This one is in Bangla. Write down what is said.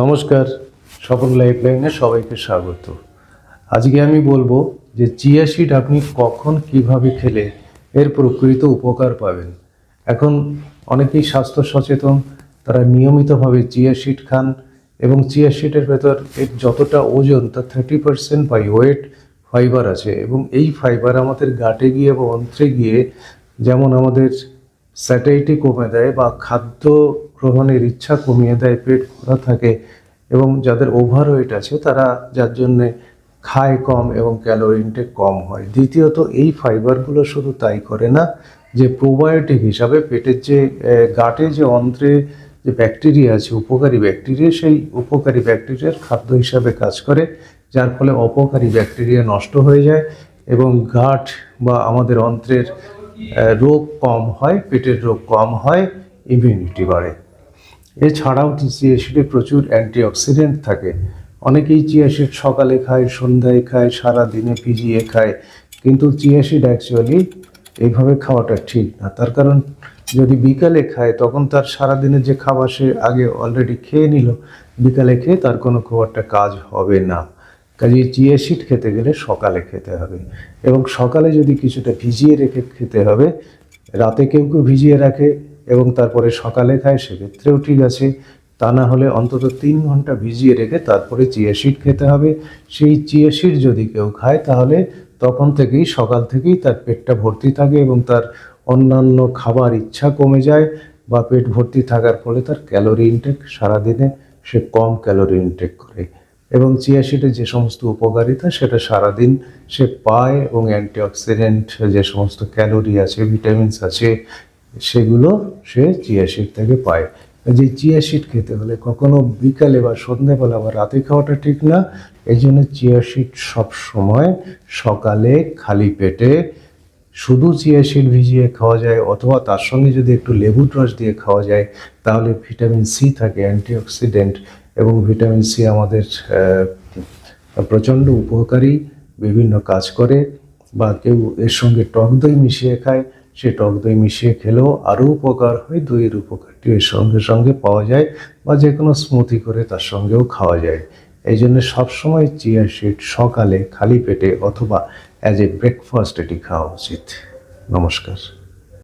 নমস্কার, সফল লাইফ লাইনে সবাইকে স্বাগত। আজকে আমি বলব যে চিয়া সিড আপনি কখন কীভাবে খেলে, এর প্রকৃত উপকার পাবেন। এখন অনেকেই স্বাস্থ্য সচেতন, তারা নিয়মিতভাবে চিয়া সিড খান এবং চিয়া সিডের ভেতর এর যতটা ওজন, তার thirty percent by weight fibre আছে এবং এই ফাইবার আমাদের গাটে গিয়ে বা অন্ত্রে গিয়ে, যেমন আমাদের স্যাটাইটি কমে দেয় বা খাদ্য গ্রহণের ইচ্ছা কমিয়ে দেয়, পেট ভরা থাকে এবং যাদের ওভার ওয়েট আছে তারা যার জন্যে খায় কম এবং ক্যালোরি ইনটেক কম হয়। দ্বিতীয়ত এই ফাইবারগুলো শুধু তাই করে না, যে প্রোবায়োটিক হিসাবে পেটের যে গাটে যে অন্ত্রে যে ব্যাকটেরিয়া আছে, উপকারী ব্যাকটেরিয়া সেই উপকারী ব্যাকটেরিয়ার খাদ্য হিসাবে কাজ করে, যার ফলে অপকারী ব্যাকটেরিয়া নষ্ট হয়ে যায় এবং গাট বা আমাদের অন্ত্রের রোগ কম হয়, পেটের রোগ কম হয় ইমিউনিটি বাড়ে। এছাড়াও চিয়া সিডে প্রচুর অ্যান্টিঅক্সিডেন্ট থাকে। অনেকেই চিয়া সিড সকালে খায়, সন্ধ্যায় খায় সারা দিনে ভিজিয়ে খায়, কিন্তু চিয়া সিড অ্যাকচুয়ালি এইভাবে খাওয়াটা ঠিক না। তার কারণ যদি বিকালে খায়, তখন তার সারাদিনের যে খাবার সে আগে অলরেডি খেয়ে নিল, বিকালে খেয়ে তার কোনো খুব একটা কাজ হবে না। কাজে চিয়া সিড খেতে গেলে সকালে খেতে হবে এবং সকালে যদি কিছুটা ভিজিয়ে রেখে খেতে হবে, রাতে কেউ কেউ ভিজিয়ে রাখে এবং তারপরে সকালে খায়, সেক্ষেত্রেও ঠিক আছে। তা না হলে অন্তত তিন ঘণ্টা ভিজিয়ে রেখে তারপরে চিয়া সিড খেতে হবে। সেই চিয়া সিড যদি কেউ খায়, তাহলে তখন থেকেই, সকাল থেকেই তার পেটটা ভর্তি থাকে এবং তার অন্যান্য খাবার ইচ্ছা কমে যায় বা পেট ভর্তি থাকার ফলে তার ক্যালোরি ইনটেক সারাদিনে সে কম ক্যালোরি ইনটেক করে। এবং চিয়া সিডের যে সমস্ত উপকারিতা, সেটা সারাদিন সে পায় এবং অ্যান্টিঅক্সিডেন্ট, যে সমস্ত ক্যালোরি আছে, ভিটামিনস আছে, সেগুলো সে চিয়া সিড থেকে পায়। যে চিয়া সিড খেতে হলে কখনো বিকালে বা সন্ধ্যেবেলা বা রাতে খাওয়াটা ঠিক না, এই জন্য চিয়া সিড সব সময় সকালে খালি পেটে শুধু চিয়া সিড ভিজিয়ে খাওয়া যায়, অথবা তার সঙ্গে যদি একটু লেবুর রস দিয়ে খাওয়া যায়, তাহলে ভিটামিন সি থাকে, অ্যান্টিঅক্সিডেন্ট এবং ভিটামিন সি আমাদের প্রচণ্ড উপকারী, বিভিন্ন কাজ করে, বা কেউ এর সঙ্গে টক দই মিশিয়ে খায়, সে টক দই মিশিয়ে খেলেও আরও উপকার হয়, দইয়ের উপকারটি এর সঙ্গে সঙ্গে পাওয়া যায়, বা যে কোনো স্মুথি করে তার সঙ্গেও খাওয়া যায়। এই জন্য সবসময় চিয়া সিড সকালে খালি পেটে অথবা অ্যাজ এ ব্রেকফাস্ট এটি খাওয়া উচিত। নমস্কার।